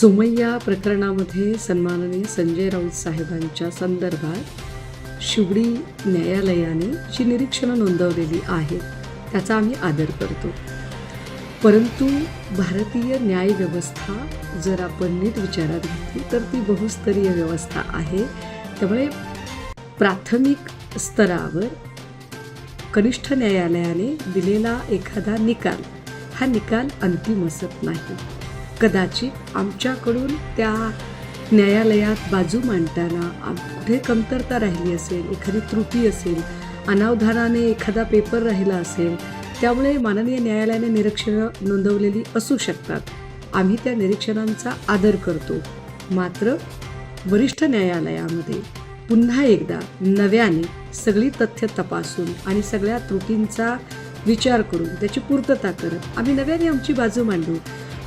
सोमय्या प्रकरणामध्ये सन्माननीय संजय राऊत साहेबांच्या संदर्भात शिवडी न्यायालयाने जी निरीक्षणं नोंदवलेली आहेत त्याचा आम्ही आदर करतो. परंतु भारतीय न्यायव्यवस्था जर आपण नीट विचारात घेतली तर ती बहुस्तरीय व्यवस्था आहे. त्यामुळे प्राथमिक स्तरावर कनिष्ठ न्यायालयाने दिलेला एखादा निकाल हा निकाल अंतिम असत नाही. कदाचित आमच्याकडून त्या न्यायालयात बाजू मांडताना आम- कुठे कमतरता राहिली असेल एखादी त्रुटी असेल अनावधानाने एखादा पेपर राहिला असेल त्यामुळे माननीय न्यायालयाने निरीक्षणं नोंदवलेली असू शकतात. आम्ही त्या निरीक्षणांचा आदर करतो. मात्र वरिष्ठ न्यायालयामध्ये पुन्हा एकदा नव्याने सगळी तथ्य तपासून आणि सगळ्या त्रुटींचा विचार करून त्याची पूर्तता करत आम्ही नव्याने आमची बाजू मांडू.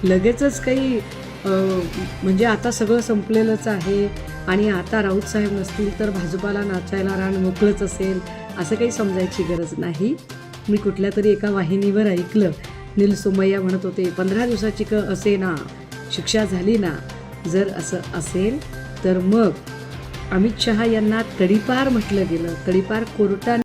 लगेचच काही म्हणजे आता सगळं संपलेलंच आहे आणि आता राऊत साहेब नसतील तर भाजपाला नाचायला रान मोकळंच असेल असं काही समजायची गरज नाही. मी कुठल्या तरी एका वाहिनीवर ऐकलं. नील सोमय्या म्हणत होते पंधरा दिवसाची क असे ना शिक्षा झाली ना जर असं असेल तर मग. अमित शहा यांना तडीपार म्हटलं गेलं. तडीपार कोर्टाने